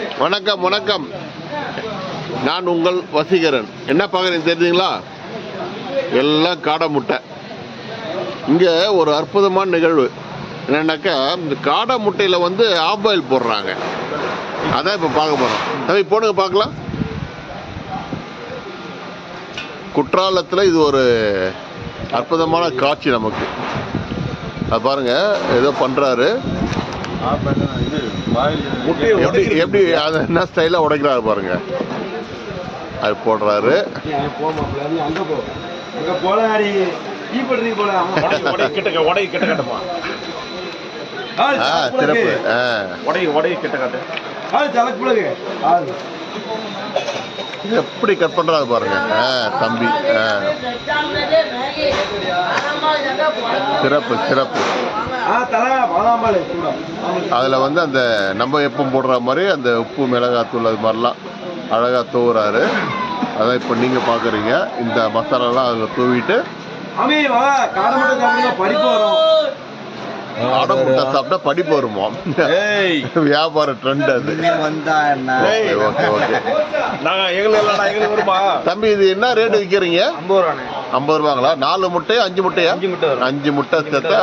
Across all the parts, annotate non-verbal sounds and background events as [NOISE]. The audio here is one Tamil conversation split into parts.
வணக்கம் வணக்கம். நான் உங்கள் வசீகரன். என்ன பார்க்குறீங்க தெரிஞ்சுங்களா எல்லாம் காடை முட்டை. இங்கே ஒரு அற்புதமான நிகழ்வு. என்னன்னாக்கா இந்த காடை முட்டையில் வந்து ஆப்பாயில் போடுறாங்க. அதான் இப்போ பார்க்க போகிறோம் தம்பி போடுங்க பார்க்கலாம். குற்றாலத்தில் இது ஒரு அற்புதமான காட்சி நமக்கு. அது பாருங்கள் ஏதோ பண்ணுறாரு எப்படி எப்படி அதை என்ன ஸ்டைலாக உடைக்கிறாரு பாருங்க. அது போடுறாரு. அங்க போ. அங்க போல அடி. டீ பண்றீங்க போல. [LAUGHS] உடை கிட்ட உடை கிட்ட காட்டுமா ஆ சிறப்பு. எப்படி கட் பண்ணுறாரு பாருங்க. ஆ தம்பி ஆ. சிறப்பு சிறப்பு. அதில் வந்து அந்த நம்ம எப்போ போடுற மாதிரி அந்த உப்பு மிளகாத்தூள் அது மாதிரிலாம் அழகாக தூவுறாரு. அதான் இப்போ நீங்கள் பார்க்குறீங்க இந்த மசாலாலாம் அதில் தூவிட்டு அமி வா காடை மட்டும் சாப்பிடுங்க படிப்பு வரும். ஆடை முட்டை சாப்பிட்டா படிப்பு வருமா? ஏய். வியாபார ட்ரெண்ட் அது. Okay okay. தம்பி இது என்ன ரேட் விற்கிறீங்க ஐம்பது ரூபாண்ணே. ஐம்பது ரூபாங்களா? நாலு முட்டையா அஞ்சு முட்டையா? அஞ்சு முட்டை வரும். அஞ்சு முட்டை சேர்த்தா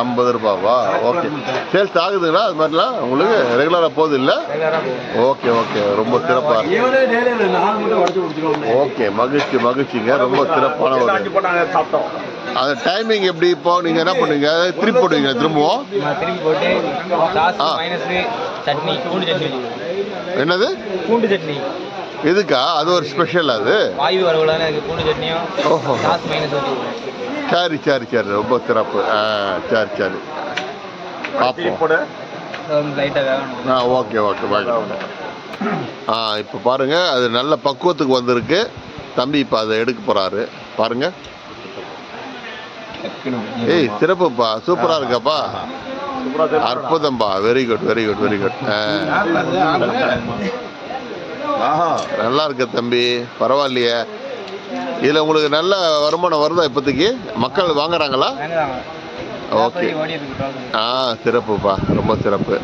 ஐம்பது ரூபாவா? ஓகே சேல்ஸ் ஆகுதுங்களா? அது மாதிரிலாம் உங்களுக்கு ரெகுலராக போகுது இல்லை? ஓகே ஓகே ரொம்ப சிறப்பாக ஓகே மகிழ்ச்சி மகிழ்ச்சிங்க. ரொம்ப சிறப்பான ஒரு அந்த டைமிங் எப்படி? இப்போ நீங்கள் என்ன பண்ணுவீங்க திருப்பி போடுவீங்க திரும்பவும். என்னது? பூண்டு சட்னி. எதுக்கா? அது ஒரு ஸ்பெஷல் அது? வாயு வரவுல எனக்கு பூண்டு சட்னியும் ஓஹோ. சரி சரி சரி. ரொம்ப சிறப்பு. ஆ சரி சரி. பார்ப்போம். ஆ ஓகே ஓகே. வாங்க. ஆ இப்போ பாருங்க. அது நல்ல பக்குவத்துக்கு வந்திருக்கு. தம்பி இப்போ அதை எடுக்க போறாரு. பாருங்க. ஏய் சிறப்புப்பா. சூப்பரா இருக்காப்பா. அற்புதம்பா. Very good very good very good ஆஹா நல்லா இருக்கு தம்பி. பரவாயில்லையே. இதில் உங்களுக்கு நல்ல வருமானம் வருதா இப்போதைக்கு? மக்கள் வாங்குறாங்களா? ஓகே. ஆ சிறப்புப்பா. ரொம்ப சிறப்பு.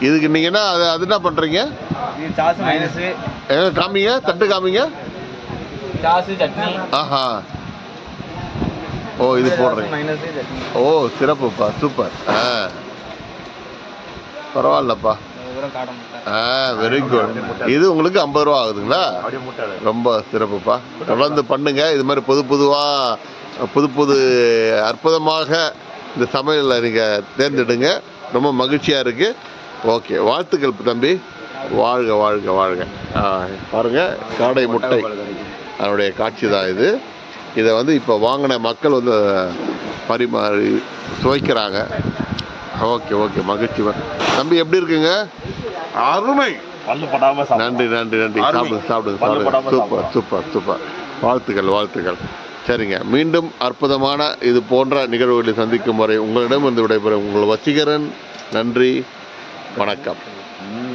இதுக்கு நீங்கள் என்ன அது அது என்ன பண்ணுறீங்க காமிங்க தட்டு காமிங்க. ஆஹா. ஓ இது போடுறீங்க. சட்னி. ஓ சிறப்புப்பா. சூப்பர். ஆ. பரவாயில்லப்பா. ஆ வெரி குட் இது உங்களுக்கு ஐம்பது ரூபா ஆகுதுங்களா. ரொம்ப சிறப்புப்பா. தொடர்ந்து பண்ணுங்க. இது மாதிரி புது புதுவாக புது புது அற்புதமாக இந்த சமையலில் நீங்கள் தேர்ந்தெடுங்க. ரொம்ப மகிழ்ச்சியாக இருக்குது ஓகே வாழ்த்துக்கள் தம்பி. வாழ்க வாழ்க வாழ்க. ஆ, பாருங்க காடை முட்டை. அதனுடைய காட்சி தான் இது. இதை வந்து இப்போ வாங்கின மக்கள் வந்து பரிமாறி சுவைக்கிறாங்க ஓகே ஓகே. மகிழ்ச்சி தம்பி எப்படி இருக்குங்க? அருமை. நன்றி நன்றி நன்றி. சாப்பிடுங்க சாப்பிடுங்க. சாப்பிடுங்க சூப்பர் சூப்பர் சூப்பர். வாழ்த்துக்கள் வாழ்த்துக்கள். சரிங்க. மீண்டும் அற்புதமான இது போன்ற நிகழ்வுகளை சந்திக்கும் வரை உங்களிடம் வந்து விடைபெறும் உங்கள் வசீகரன். நன்றி. வணக்கம். ம்.